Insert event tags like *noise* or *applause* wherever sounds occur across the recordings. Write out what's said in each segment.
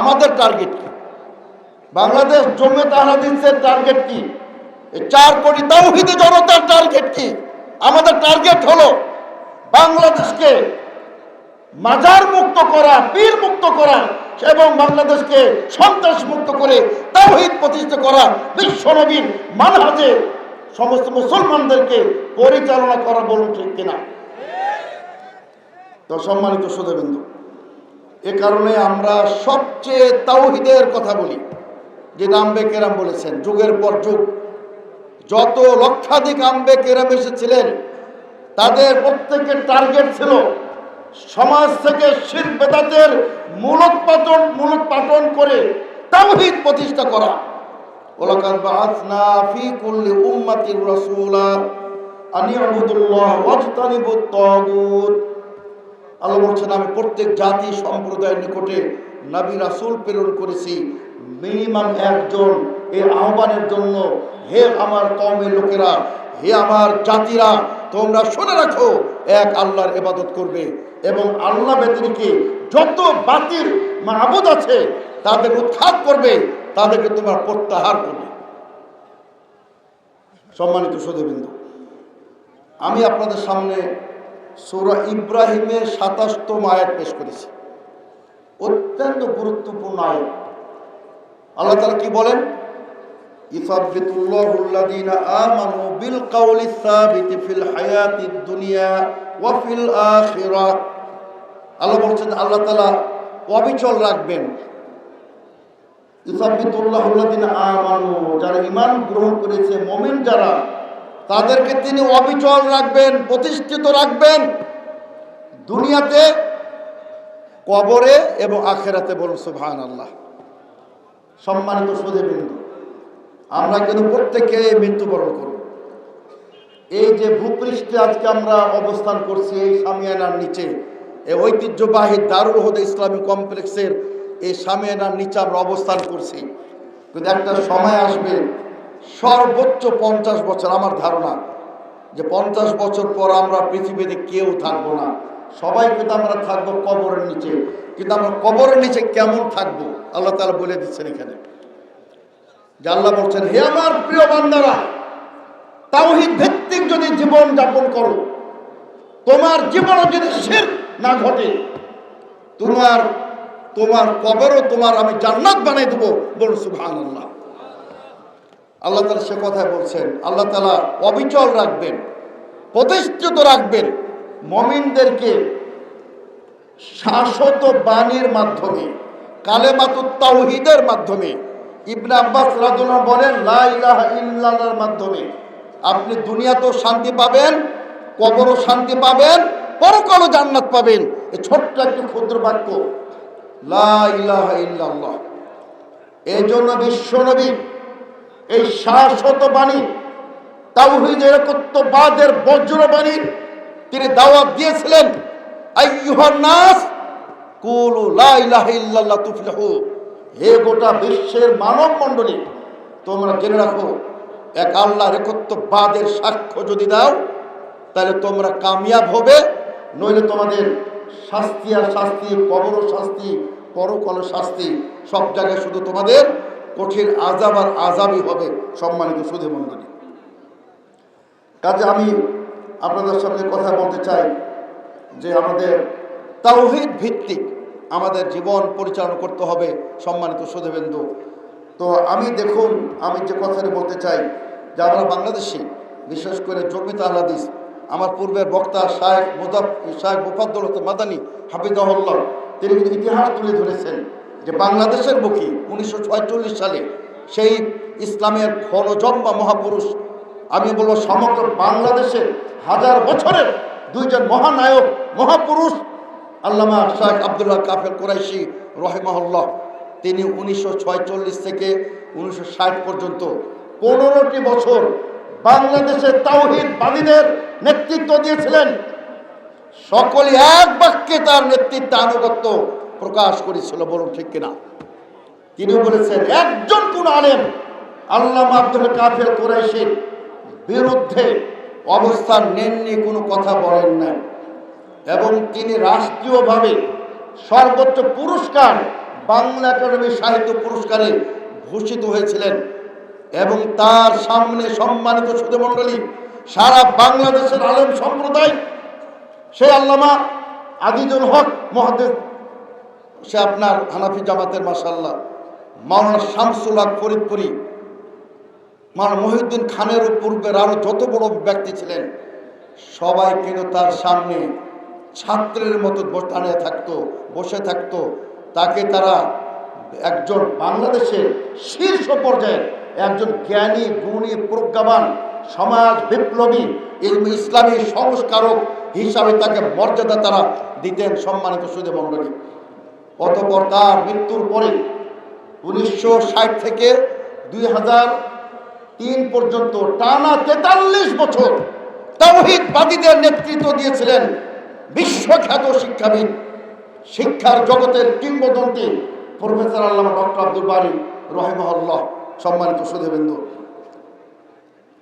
আমাদের টার্গেট কি? বাংলাদেশ জমে তাহাদিসের টার্গেট কি? এই চার কোটি তাওহিদি জনতার টার্গেট কি? আমাদের টার্গেট হলো বাংলাদেশকে মাজার মুক্ত করা, পীর মুক্ত করা এবং বাংলাদেশকে সন্ত্রাস মুক্ত করে তাওহিদ প্রতিষ্ঠা করা। বিশ্বনবীর মানহাজে সমস্ত মুসলমানদেরকে পরিচালনা করা বলুন ঠিক কিনা? তো সম্মানিত সুধবিন্দু এ কারণে আমরা সবচেয়ে তাওহিদের কথা বলি। যে আম্বে কেরাম বলেছেন, যুগের পর যুগ। যত লক্ষাধিক আম্বে কেরাম এসেছিলেন, তাদের প্রত্যেকের টার্গেট ছিল সমাজ থেকে শির বেদাতের মূলোৎপাটন মূলোৎপাটন করে তাওহিদ প্রতিষ্ঠা করা। ওলাকাদ ফি কুল্লি উম্মাতির রাসূলা আন ইয়াবুদুল্লাহ ওয়াজতানিবুত আল্লাহ বলছেন আমি প্রত্যেক জাতি সম্প্রদায়ের নিকটে নাবি রাসুল প্রেরণ করেছি। মিনিমাম একজন এই আহ্বানের জন্য, হে আমার কওমের লোকেরা, হে আমার জাতিরা, তোমরা শুনে রাখো, এক আল্লাহর এবাদত করবে এবং আল্লাহ ব্যতিরিকে যত বাতিল মাহবুদ আছে, তাদের উৎখাত করবে, তাদেরকে তোমরা প্রত্যাহার করবে। সম্মানিত সুধীবৃন্দ আমি আপনাদের সামনে সূরা ইব্রাহিমের সাতাশতম আয়াত পেশ করেছি। অত্যন্ত গুরুত্বপূর্ণ আয়াত। আল্লাহ তালা কি বলেন? আল্লাহ তাআলা অবিচল রাখবেন। যারা ইমান গ্রহণ করেছে, মুমিন যারা তাদেরকে তিনি অবিচল রাখবেন, প্রতিষ্ঠিত রাখবেন। দুনিয়াতে, কবরে এবং আখেরাতে বলুন সুবহান আল্লাহ সম্মানিত সুদীবৃন্দ আমরা কিন্তু প্রত্যেকে মৃত্যুবরণ করব। এই যে ভূপৃষ্ঠে আজকে আমরা অবস্থান করছি, এই সামিয়ানার নিচে, এই ঐতিহ্যবাহী দারুল হুদা ইসলামী কমপ্লেক্সের এই সামিয়ানার নিচে আমরা অবস্থান করছি। কিন্তু একটা সময় আসবে সর্বোচ্চ পঞ্চাশ বছর, আমার ধারণা যে পঞ্চাশ বছর পর আমরা পৃথিবীতে কেউ থাকব না। সবাই কিন্তু আমরা থাকব কবরের নিচে, কিন্তু আমরা কবরের নিচে কেমন থাকব? আল্লাহ তালা বলে দিচ্ছেন এখানে। যে আল্লাহ বলছেন, হে আমার প্রিয় বান্দারা, তাওহিদ ভিত্তিক যদি জীবন যাপন করো, তোমার জীবনে যদি শির না ঘটে, তোমার তোমার কবরও তোমার আমি জান্নাত বানাই দেবো বলুন সুবহান আল্লাহ তালা সে কথায় বলছেন, আল্লাহ তালা অবিচল রাখবেন, প্রতিষ্ঠিত রাখবেন মমিনদেরকে শাশ্বত বাণীর মাধ্যমে, কালেমাতুত তাওহিদের মাধ্যমে, ইবনে আব্বাস রাজুল্লাহ বলেন, লা ইলাহা মাধ্যমে আপনি দুনিয়াতেও শান্তি পাবেন, কবরও শান্তি পাবেন, পরকালও জান্নাত পাবেন। এই ছোট্ট একটি ক্ষুদ্র বাক্য, লা ইলাহা ইল্লাল্লাহ। এই জন্য বিশ্বনবী এই শাশ্বত বাণী তাওহিদ একত্ববাদের বজ্র বাণী তিনি দাওয়াত দিয়েছিলেন, আইয়ুহান নাস, কুলু লা ইলাহা ইল্লাল্লাহ তুফলিহু। হে গোটা বিশ্বের মানব মণ্ডলী তোমরা জেনে রাখো, এক আল্লাহর একত্ববাদের সাক্ষ্য যদি দাও, তাহলে তোমরা কামিয়াব হবে, নইলে তোমাদের শাস্তি আর শাস্তি, কবর শাস্তি পরকল শাস্তি, সব জায়গায় শুধু তোমাদের কঠিন আজাব আর আজাবই হবে সম্মানিত সুধে মণ্ডলী কাজে আমি আপনাদের সামনে কথা বলতে চাই যে আমাদের তাওহিদ ভিত্তিক আমাদের জীবন পরিচালনা করতে হবে সম্মানিত সুধেবেন্দু। তো আমি দেখুন, আমি যে কথাটা বলতে চাই, যে আমরা বাংলাদেশি বিশেষ করে জমিত আহলাদিস, আমার পূর্বের বক্তা শায়েখ মুজাফ শায়েখ মুফাদ্দুল মাদানী হাফিজাহুল্লাহ, তিনি কিন্তু ইতিহাস তুলে ধরেছেন। যে বাংলাদেশের বুকে উনিশশো সালে সেই ইসলামের খরজম্বা মহাপুরুষ, আমি বলব সমগ্র বাংলাদেশের হাজার বছরের দুইজন মহানায়ক, মহাপুরুষ, আল্লামা শাহ আবদুল্লাহ কাফের কোরাইশি রহেমাহুল্লাহ, তিনি উনিশশো থেকে উনিশশো ষাট পর্যন্ত পনেরোটি বছর বাংলাদেশের তাওহিদ বাদীদের নেতৃত্ব দিয়েছিলেন। সকলে এক বাক্যে তার নেতৃত্বে আনুগত্য প্রকাশ করেছিল বলুন ঠিক কিনা? তিনি বলেছেন, একজন কোন আলেম আল্লাহ আব্দুল কাফের কোরাইশির বিরুদ্ধে অবস্থান নেননি, কোনো কথা বলেন নাই। এবং তিনি রাষ্ট্রীয়ভাবে সর্বোচ্চ পুরস্কার, বাংলা একাডেমি সাহিত্য পুরস্কারে ভূষিত হয়েছিলেন এবং তার সামনে সম্মানিত সুধমণ্ডলী, সারা বাংলাদেশের আলেম সম্প্রদায় সে আল্লামা আদিজুল হক মহাদেব সে আপনার হানাফি জামাতের মাসাল্লাহ মাওলানা শামসুল হক ফরিদপুরি, মাওলানা মহিউদ্দিন খানের পূর্বের আরও যত বড় ব্যক্তি ছিলেন, সবাই কিন্তু তার সামনে ছাত্রের মতো দাঁড়িয়ে থাকতো, বসে থাকতো। তাকে তারা একজন বাংলাদেশের শীর্ষ পর্যায়ের একজন জ্ঞানী, গুণী, প্রজ্ঞাবান, সমাজ বিপ্লবী ইসলামী সংস্কারক হিসাবে তাকে মর্যাদা তারা দিতেন সম্মানিত সুদে মণ্ডলী। অতপর তার মৃত্যুর পরে উনিশশো ষাট থেকে দুই হাজার তিন পর্যন্ত টানা তেতাল্লিশ বছর তাওহিদবাদীদের নেতৃত্ব দিয়েছিলেন বিশ্বখ্যাত শিক্ষাবিদ, শিক্ষার জগতের কিংবদন্তি প্রফেসর আল্লামা ডক্টর আব্দুল বারি রহেমহল্লাহ, সম্মানিত সুধীবৃন্দ।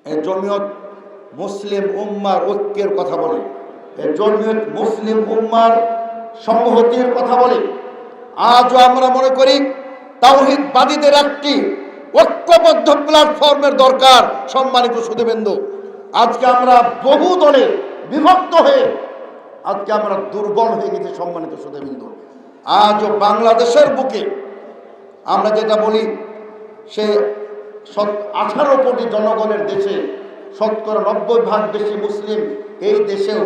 এর জমিয়ত মুসলিম উম্মার ঐক্যের কথা বলে, এর জমিয়ত মুসলিম উম্মার সংহতির কথা বলে। আজও আমরা মনে করি তাওহিদবাদীদের একটি ঐক্যবদ্ধ প্ল্যাটফর্মের দরকার সম্মানিত সুধীবৃন্দ। আজকে আমরা বহু দলে বিভক্ত হয়ে আজকে আমরা দুর্বল হয়ে গেছি সম্মানিত সুধীবৃন্দ। আজও বাংলাদেশের বুকে আমরা যেটা বলি, সে আঠারো কোটি জনগণের দেশে শতকরা নব্বই ভাগ বেশি মুসলিম এই দেশেও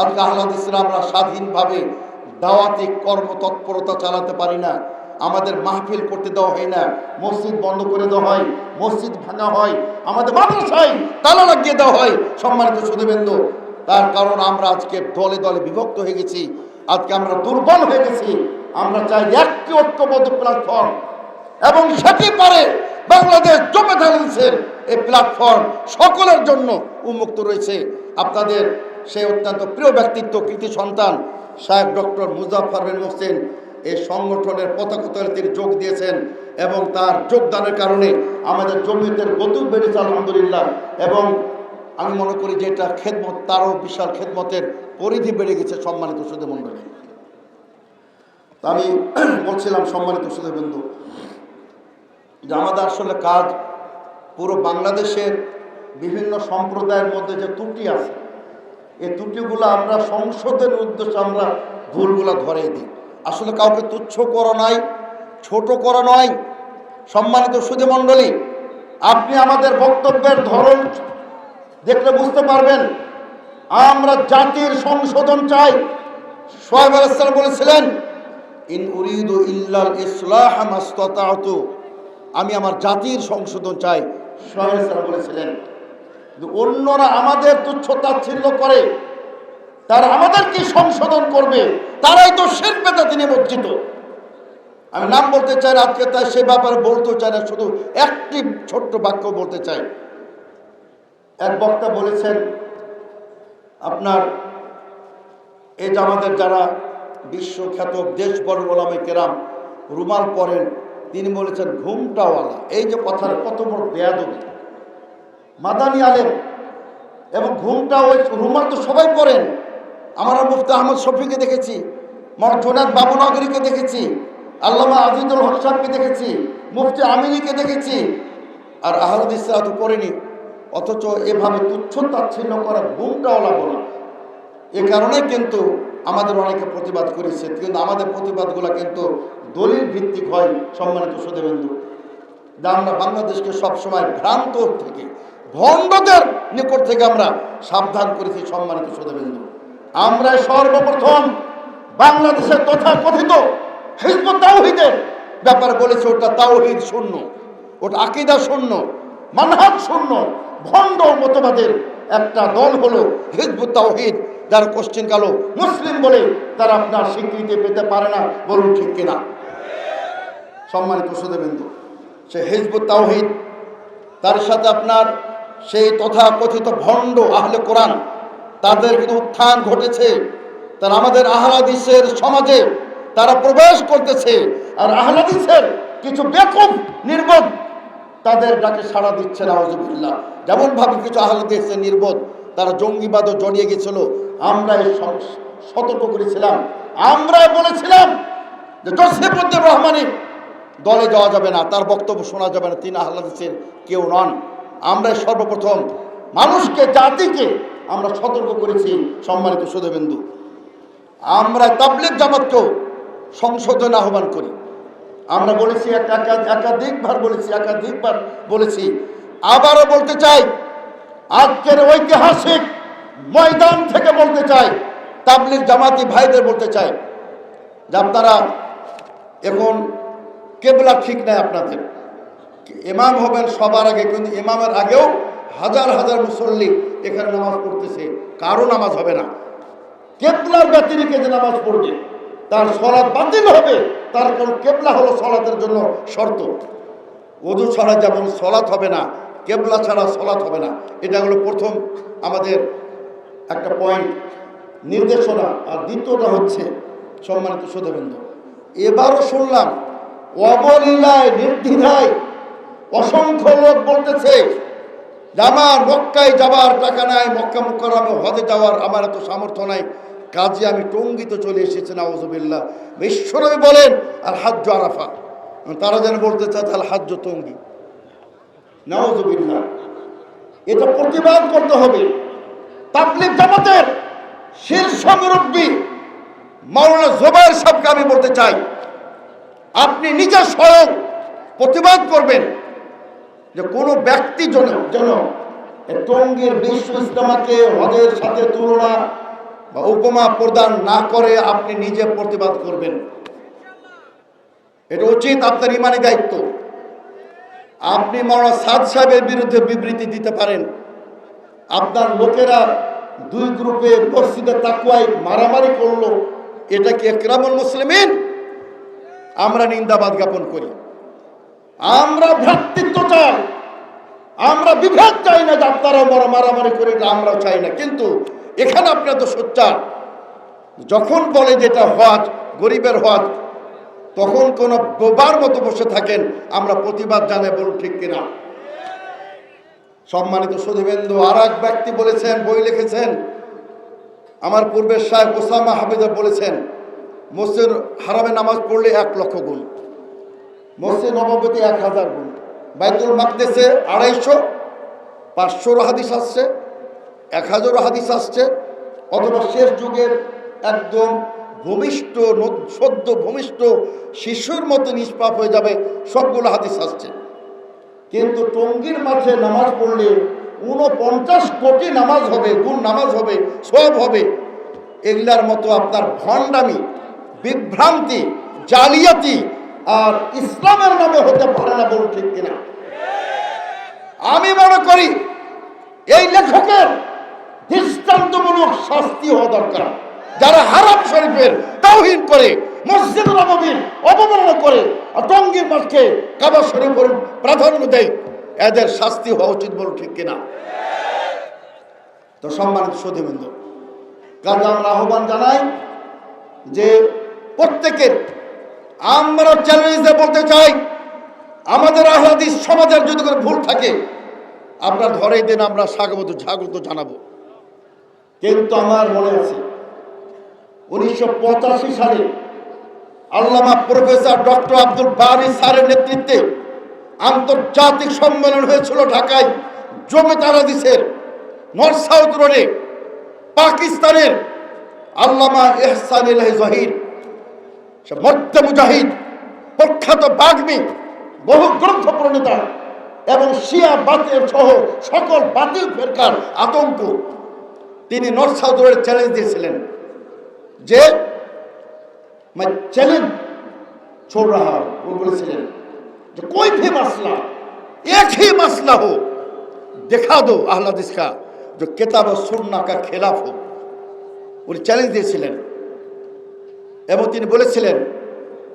আজকে আহ্লাদ ইসলামরা স্বাধীনভাবে দাওয়াতি কর্মতৎপরতা চালাতে পারি না। আমাদের মাহফিল করতে দেওয়া হয় না। মসজিদ বন্ধ করে দেওয়া হয়, মসজিদ ভাঙা হয়, আমাদের মাদ্রাসায় তালা লাগিয়ে দেওয়া হয় সম্মানিত সুদীবেন্দু তার কারণ আমরা আজকে দলে দলে বিভক্ত হয়ে গেছি। আজকে আমরা দুর্বল হয়ে গেছি। আমরা চাই একটি ঐক্যবদ্ধ প্ল্যাটফর্ম এবং সেটি পারে বাংলাদেশ জমে থাকছেন এই প্ল্যাটফর্ম সকলের জন্য উন্মুক্ত রয়েছে। আপনাদের সেই অত্যন্ত প্রিয় ব্যক্তিত্ব, কৃতি সন্তান সাহেব ডক্টর মুজাফর বিন মোহসেন এই সংগঠনের পতাকা তিনি যোগ দিয়েছেন এবং তার যোগদানের কারণে আমাদের জমিয়তের গতি বেড়েছে আলহামদুলিল্লাহ। এবং আমি মনে করি যে এটা খেদমত, তারও বিশাল খেদমতের পরিধি বেড়ে গেছে সম্মানিত সুধীমণ্ডলী তা আমি *clears throat* বলছিলাম সম্মানিত সুধীবন্ধু যে আমাদের আসলে কাজ পুরো বাংলাদেশের বিভিন্ন সম্প্রদায়ের মধ্যে যে ত্রুটি আছে এই ত্রুটিগুলো আমরা সংশোধনের উদ্দেশ্যে আমরা ভুলগুলো ধরে দিই। আসলে কাউকে তুচ্ছ করা নয়, ছোট করা নয়। সম্মানিত সুধীমণ্ডলী, আপনি আমাদের বক্তব্যের ধরন দেখলে বুঝতে পারবেন। আমরা জাতির সংশোধন চাই। সোহেব বলেছিলেন, ইন উরিদু ইল্লাল ইসলাহ আমি আমার জাতির সংশোধন চাই। সোহেব বলেছিলেন অন্যরা আমাদের তুচ্ছ তাচ্ছিল্য করে, তারা আমাদের কি সংশোধন করবে, তারাই তো শিল্পেতে তিনি মজ্জিত আমি নাম বলতে চাই আজকে তাই সে ব্যাপারে বলতে চাই না, শুধু একটি ছোট্ট বাক্য বলতে চাই। এক বক্তা বলেছেন, আপনার এই যে আমাদের যারা বিশ্বখ্যাত দেশ বড় ওলামে কেরাম, রুমাল পরেন, তিনি বলেছেন, ঘুমটাওয়ালা, এই যে কথার কত বড় বেয়াদবি। মাদানি আলেম এবং ঘুমটা ওই রুমাল তো সবাই পরেন আমরা মুফতি আহমদ শফিকে দেখেছি, মর জোনাদ বাবুনগরীকে দেখেছি, আল্লামা আজিদুল হক দেখেছি, মুফতি আমিনীকে দেখেছি, আর আহরদ ইসরা তো পড়েনি। অথচ এভাবে তুচ্ছ তাচ্ছিন্ন করা ঘুমটাওয়ালা বলা। এ কারণে কিন্তু আমাদের অনেকে প্রতিবাদ করেছে, কিন্তু আমাদের প্রতিবাদগুলো কিন্তু দলিল ভিত্তিক হয় সম্মানিত সুদেবেন্দু যা আমরা বাংলাদেশকে সবসময় ভ্রান্ত থেকে ভণ্ডদের নিকট থেকে আমরা সাবধান করেছি সম্মানিত সুদেবেন্দু আমরা সর্বপ্রথম বাংলাদেশের তথা কথিত হিজব তাওহিদের ব্যাপারে বলেছে, ওটা তাওহিদ শূন্য, ওটা আকিদা শূন্য, মানহাজ শূন্য, ভণ্ড মতবাদের একটা দল হলো হিজবুত তাওহিদ, যারা কোশ্চেন কালো মুসলিম বলে তারা আপনার স্বীকৃতি পেতে পারে না, বলুন ঠিক কিনা? সম্মানিত সুদেবেন্দু সে হিজবুত তাওহিদ, তার সাথে আপনার সেই তথা কথিত ভণ্ড আহলে কোরআন, তাদের কিন্তু উত্থান ঘটেছে। তারা আমাদের আহলাদিসের সমাজে তারা প্রবেশ করতেছে আর আহলাদিসের কিছু বেকুব, নির্বোধ তাদের ডাকে সাড়া দিচ্ছে না যেমনভাবে কিছু আহলাদিসের নির্বোধ তারা জঙ্গিবাদও জড়িয়ে গেছিল। আমরা এই সতর্ক করেছিলাম। আমরা বলেছিলাম যে জসিমুদ্দিন রহমানের দলে যাওয়া যাবে না, তার বক্তব্য শোনা যাবে না। তিনি আহ্লাদিসের কেউ নন। আমরা সর্বপ্রথম মানুষকে, জাতিকে আমরা সতর্ক করেছি সম্মানিত সুধেবেন্দু আমরা তাবলিক জামাতকেও সংশোধন আহ্বান করি। আমরা বলেছি এক- একা- একাধিকবার বলেছি একাধিকবার বলেছি। আবারও বলতে চাই, আজকের ঐতিহাসিক ময়দান থেকে বলতে চাই তাবলিক জামাতি ভাইদের বলতে চাই, যে আপনারা এখন কেবলা ঠিক নাই আপনাদের। ইমাম হবেন সবার আগে, কিন্তু এমামের আগেও হাজার হাজার মুসল্লি এখানে নামাজ পড়তেছে। কারও নামাজ হবে না। কেবলার ব্যতিরিকে যে নামাজ পড়বে? তার সলাৎ বাতিল হবে। তার কোন কেবলা হলো সলাতের জন্য শর্ত। ওদু ছাড়া যেমন সলাৎ হবে না, কেবলা ছাড়া সলাৎ হবে না। এটা হলো প্রথম আমাদের একটা পয়েন্ট নির্দেশনা। আর দ্বিতীয়টা হচ্ছে সম্মানিত সুধবেন্দ্র এবারও শুনলাম, অবলীলায়, নির্দ্বিধায় অসংখ্য লোক বলতেছে আমার মক্কায় যাবার টাকা নাই, মক্কা মুকরমে হজে যাওয়ার আমার এত সামর্থ্য নাই। কাজে আমি টঙ্গিতে চলে এসেছি, নাউজুবিল্লাহ। বিশ্বনবী বলেন আর হাজ্য আরাফা তারা যেন বলতে চাচ্ছে তাহলে হাজ্য টঙ্গি। নাউজুবিল্লাহ। এটা প্রতিবাদ করতে হবে। তাবলিক জামাতের শীর্ষ মুরব্বী মাওলানা জোবাইর সাহেবকে আমি বলতে চাই, আপনি নিজে স্বয়ং প্রতিবাদ করবেন। যে কোনো ব্যক্তি যেন যেন টঙ্গীর বিশ্ব ইসলামাকে হজের সাথে তুলনা বা উপমা প্রদান না করে আপনি নিজে প্রতিবাদ করবেন। এটা উচিত আপনার ইমানি দায়িত্ব। আপনি মাওলানা সাদ সাহেবের বিরুদ্ধে বিবৃতি দিতে পারেন। আপনার লোকেরা দুই গ্রুপে মসজিদে তাকুয়ায় মারামারি করল, এটা কি একরামুল মুসলিমিন? আমরা নিন্দাবাদ জ্ঞাপন করি। আমরা ভ্রাতৃত্ব চাই। আমরা বিভেদ চাই না যে আপনারাও বড় মারামারি করে আমরাও চাই না। কিন্তু এখানে আপনার তো সোচ্চার। যখন বলে যে এটা হজ, গরিবের হজ, তখন কোন বোবার মতো বসে থাকেন, আমরা প্রতিবাদ জানাই, বলুন ঠিক কিনা? সম্মানিত সুধীবেন্দু আর এক ব্যক্তি বলেছেন, বই লিখেছেন, আমার পূর্বের সাহেব ওসামা হাফিজা বলেছেন মসজিদ হারামে নামাজ পড়লে এক লক্ষ গুণ। মসজিদ নবমীতে এক হাজার গুণ। বাইতুল মাকদেসে আড়াইশো পাঁচশোর হাদিস আসছে, এক হাজারও হাদিস আসছে, অথবা শেষ যুগের একদম ভূমিষ্ঠ সদ্য ভূমিষ্ঠ শিশুর মতো নিষ্পাপ হয়ে যাবে সবগুলো হাদিস আসছে। কিন্তু টঙ্গীর মাঠে নামাজ পড়লে উনপঞ্চাশ কোটি নামাজ হবে, গুণ নামাজ হবে, সব হবে। এগুলার মতো আপনার ভণ্ডামি, বিভ্রান্তি, জালিয়াতি আর ইসলামের নামে হতে পারে না বলুন ঠিক কিনা। আমি মনে করি এই লেখকের দৃষ্টান্তমূলক শাস্তি হওয়া দরকার। যারা হারাম শরীফের তাওহিন করে, মসজিদ নবমীর অবমাননা করে টঙ্গীর মাঠকে কাবা শরীফের প্রাধান্য দেয়, এদের শাস্তি হওয়া উচিত বলুন ঠিক কিনা। তো সম্মানিত সুধীবৃন্দ কাজে আমরা আহ্বান জানাই যে প্রত্যেকের আমরা চ্যালেঞ্জে বলতে চাই, আমাদের আহ্লাদিস সমাজের যদি কোনো ভুল থাকে, আমরা ধরেই দিন আমরা স্বাগত স্বাগত জানাব। কিন্তু আমার মনে আছে, উনিশশো পঁচাশি সালে আল্লামা প্রফেসর ডক্টর আব্দুল বারি স্যারের নেতৃত্বে আন্তর্জাতিক সম্মেলন হয়েছিল ঢাকায় জমিতার হাদিসের নর্থ সাউথ রোডে পাকিস্তানের আল্লামা এহসান জহির সে মর্তে মুজাহিদ, প্রখ্যাত বাগ্মী, বহু গ্রন্থ প্রণেতা এবং শিয়া বাতিল সহ সকল বাতিল ফেরকার আতঙ্ক। তিনি নর্থ সাউথ চ্যালেঞ্জ দিয়েছিলেন যে চ্যালেঞ্জ छोड़ रहा हो वो যে कोई भी मसला एक ही হো দেখা দো दो যে हदीस का जो খেলাফ হোক। सुन्ना চ্যালেঞ্জ দিয়েছিলেন। এবং তিনি বলেছিলেন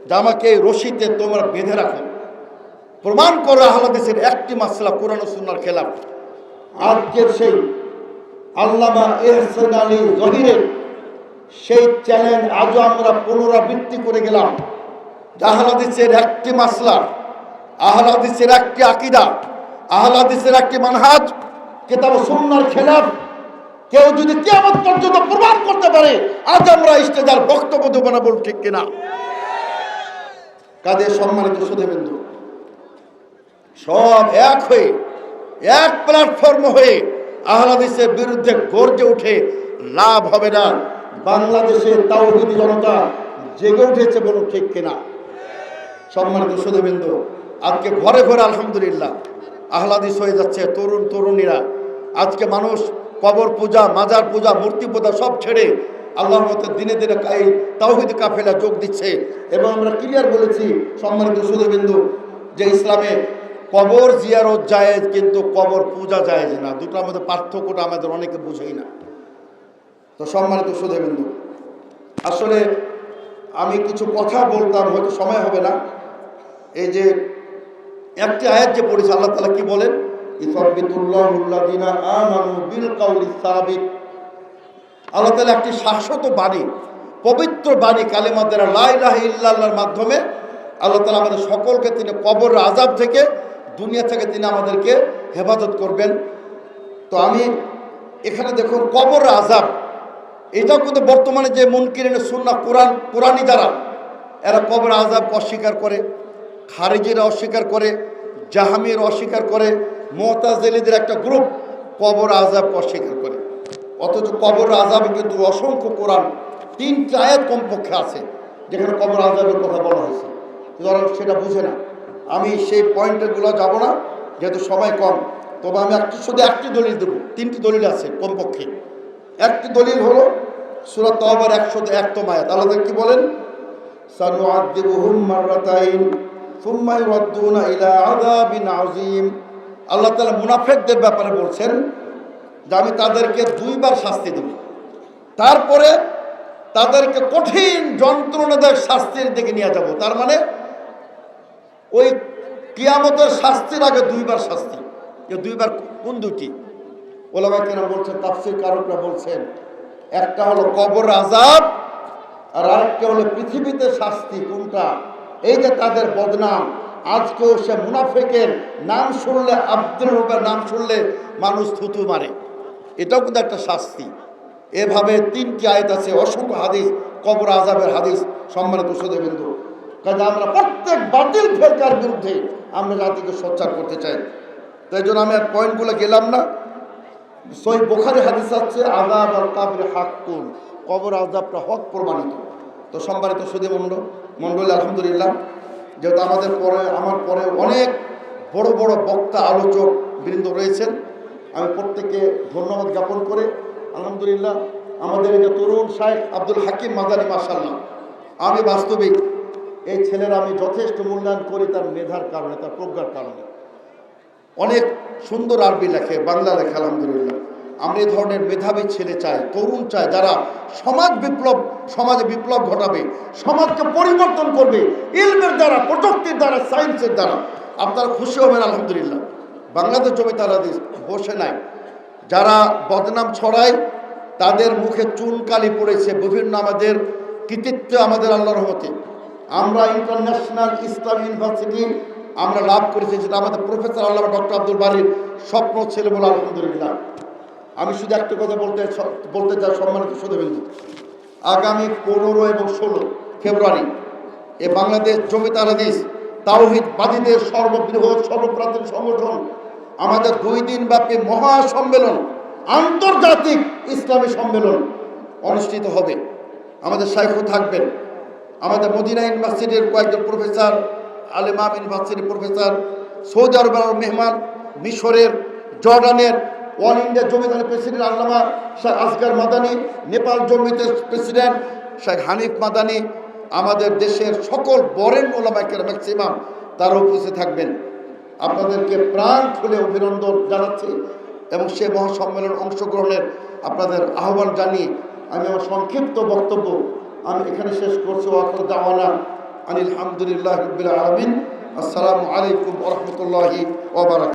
যে আমাকে রশিতে তোমরা বেঁধে রাখো। প্রমাণ করো আহলাদিসের একটি মাসলা কোরআন সুন্নার খেলাফ। আজকের সেই আল্লামা এহসান আলী জহিরের সেই চ্যালেঞ্জ আজও আমরা পুনরাবৃত্তি করে গেলাম। আহলাদিসের একটি মাসলা আহলাদিসের একটি আকিদা আহলাদিসের একটি মানহাজ, কেতাব সুন্নার খেলাফ কেউ যদি কেমন পর্যন্ত প্রমাণ করতে পারে, আজ আমরা স্টেজার বক্তব্য দেবো না বলুন ঠিক কিনা? কাদের সম্মানিত সুধীবৃন্দ, সব এক হয়ে, এক প্ল্যাটফর্ম হয়ে আহলাদিসের বিরুদ্ধে গর্জে উঠে লাভ হবে না। বাংলাদেশের তাওহিদি জনতা জেগে উঠেছে বলুন ঠিক কিনা? সম্মানিত সুধীবৃন্দ, আজকে ঘরে ঘরে আলহামদুলিল্লাহ, আহলাদিস হয়ে যাচ্ছে তরুণ তরুণীরা। আজকে মানুষ কবর পূজা, মাজার পূজা, মূর্তি পূজা সব ছেড়ে আল্লাহর মতো দিনে দিনে এই তাওহিদ কাফেলা যোগ দিচ্ছে। এবং আমরা ক্লিয়ার বলেছি, সম্মানিত সুধীবৃন্দু, যে ইসলামে কবর জিয়ারত জায়েজ, কিন্তু কবর পূজা জায়েজ না। দুটোর মধ্যে পার্থক্যটা আমাদের অনেকে বুঝেই না। তো সম্মানিত সুধীবৃন্দু, আসলে আমি কিছু কথা বলতাম, হয়তো সময় হবে না। এই যে একটি আয়াত যে পড়েছে, আল্লাহ তালা কি বলেন? তালা একটি শাশ্বত বাণী, পবিত্র বাণী কালেমাদের লাইলাহ ইল্লাল্লাহর মাধ্যমে আল্লাহ তালা আমাদের সকলকে তিনি কবর আজাব থেকে, দুনিয়া থেকে তিনি আমাদেরকে হেফাজত করবেন। তো আমি এখানে দেখুন কবর আজাব এটাও কিন্তু বর্তমানে যে মুনকিরিনে সুন্না কোরআন কোরআনি যারা এরা কবর আজাব অস্বীকার করে, খারিজিরা অস্বীকার করে, জাহামির অস্বীকার করে মোহতাজেলিদের একটা গ্রুপ কবর আজাব অস্বীকার করে। অথচ কবর আজাবে কিন্তু অসংখ্য কোরআন, তিনটা আয়াত কমপক্ষে আছে, যেখানে কবর আজাবের কথা বলা হয়েছে। যারা সেটা বুঝে না। আমি সেই পয়েন্টগুলো যাব না, যেহেতু সময় কম। তবে আমি একটি, শুধু একটি দলিল দেবো। তিনটি দলিল আছে কমপক্ষে। একটি দলিল হলো সুরাত তহবার একশো একতম আয়াত। আল্লাহ কি বলেন? সানুআদিবুহুম মাররাতাইন, সুম্মা ইউরাদ্দুনা ইলা আযাবিন আযীম। আল্লাহ তাআলা মুনাফিকদের ব্যাপারে বলছেন যে আমি তাদেরকে দুইবার শাস্তি দেব। তারপরে তাদেরকে কঠিন যন্ত্রণাদায়ক শাস্তির দিকে নিয়ে যাব। তার মানে ওই কিয়ামতের শাস্তির আগে দুইবার শাস্তি। দুইবার কোন দুটি ওলামা কেন বলছেন, তাফসির কারকরা বলছেন, একটা হলো কবর আজাব আর আরেকটা হলো পৃথিবীতে শাস্তি কোনটা? এই যে তাদের বদনাম আজকেও সে মুনাফেকের নাম শুনলে, আব্দুল রবের নাম শুনলে মানুষ থুতু মারে। এটাও কিন্তু একটা শাস্তি। এভাবে তিনটি আয়ত আছে, অসংখ্য হাদিস, কবর আজাবের হাদিস, সম্মানিত সুদেবিন্দু কাজে আমরা প্রত্যেক বাতিল ফেরকার বিরুদ্ধে আমরা জাতিকে সোচ্চার করতে চাই। তাই জন্য আমি আর পয়েন্টগুলো গেলাম না। সই বোখারি হাদিস আছে আজাব আর কাবরে হাক্কুন, কবর আজাবটা হক প্রমাণিত। তো সম্মানিত সুদী মণ্ডল মণ্ডলী, আলহামদুলিল্লাহ। যেহেতু আমাদের পরে, আমার পরে অনেক বড় বড় বক্তা, আলোচক বৃন্দ রয়েছেন। আমি প্রত্যেককে ধন্যবাদ জ্ঞাপন করে, আলহামদুলিল্লাহ, আমাদের এই যে তরুণ শাহেখ আব্দুল হাকিম মাদানী মাসাল্লাহ আমি বাস্তবিক, এই ছেলের আমি যথেষ্ট মূল্যায়ন করি তার মেধার কারণে, তার প্রজ্ঞার কারণে। অনেক সুন্দর আরবি লেখে, বাংলা লেখে, আলহামদুলিল্লাহ। আমরা এই ধরনের মেধাবী ছেলে চাই, তরুণ চাই, যারা সমাজ বিপ্লব, সমাজে বিপ্লব ঘটাবে, সমাজকে পরিবর্তন করবে, ইলমের দ্বারা, প্রযুক্তির দ্বারা, সায়েন্সের দ্বারা। আপনারা খুশি হবেন, আলহামদুলিল্লাহ। বাংলাদেশ জমি তারা বসে নাই। যারা বদনাম ছড়ায়, তাদের মুখে চুনকালি পড়েছে, বিভিন্ন আমাদের কৃতিত্ব আমাদের আল্লাহর রহমতে। আমরা ইন্টারন্যাশনাল ইসলাম ইউনিভার্সিটি, আমরা লাভ করেছি, যেটা আমাদের প্রফেসর আল্লাহ ডক্টর আব্দুল বারির স্বপ্ন ছেলে বলে, আলহামদুলিল্লাহ। আমি শুধু একটা কথা বলতে বলতে চাই, সম্মানিত সুদবিন্দু আগামী পনেরো এবং ষোলো ফেব্রুয়ারি এ বাংলাদেশ জমিত হাদিস তাওহিদ বাদীদের সর্ববৃহৎ, সর্বপ্রাচীন সংগঠন, আমাদের দুই দিন ব্যাপী মহা সম্মেলন আন্তর্জাতিক ইসলামী সম্মেলন অনুষ্ঠিত হবে। আমাদের শাইখও থাকবেন। আমাদের মদিনা ইউনিভার্সিটির কয়েকজন প্রফেসর আলেমাম ইউনিভার্সিটির প্রফেসর, সৌদি আরবের মেহমান, মিশরের, জর্ডানের অল ইন্ডিয়া জমিদার প্রেসিডেন্ট আল্লামা শেখ আসগার মাদানি, নেপাল জমিতে প্রেসিডেন্ট শেখ হানিফ মাদানি, আমাদের দেশের সকল বরেন ওলামাইকের ম্যাক্সিমাম তারা উপস্থিত থাকবেন। আপনাদেরকে প্রাণ খুলে অভিনন্দন জানাচ্ছি এবং সে মহাসম্মেলন অংশগ্রহণের আপনাদের আহ্বান জানিয়ে আমি আমার সংক্ষিপ্ত বক্তব্য আমি এখানে শেষ করছি। ওয়াকর দাওয়ানা আনিল আলহামদুলিল্লাহ রবিল আলমিন। আসসালামু আলাইকুম ওরহমতুল্লাহি ওবরাক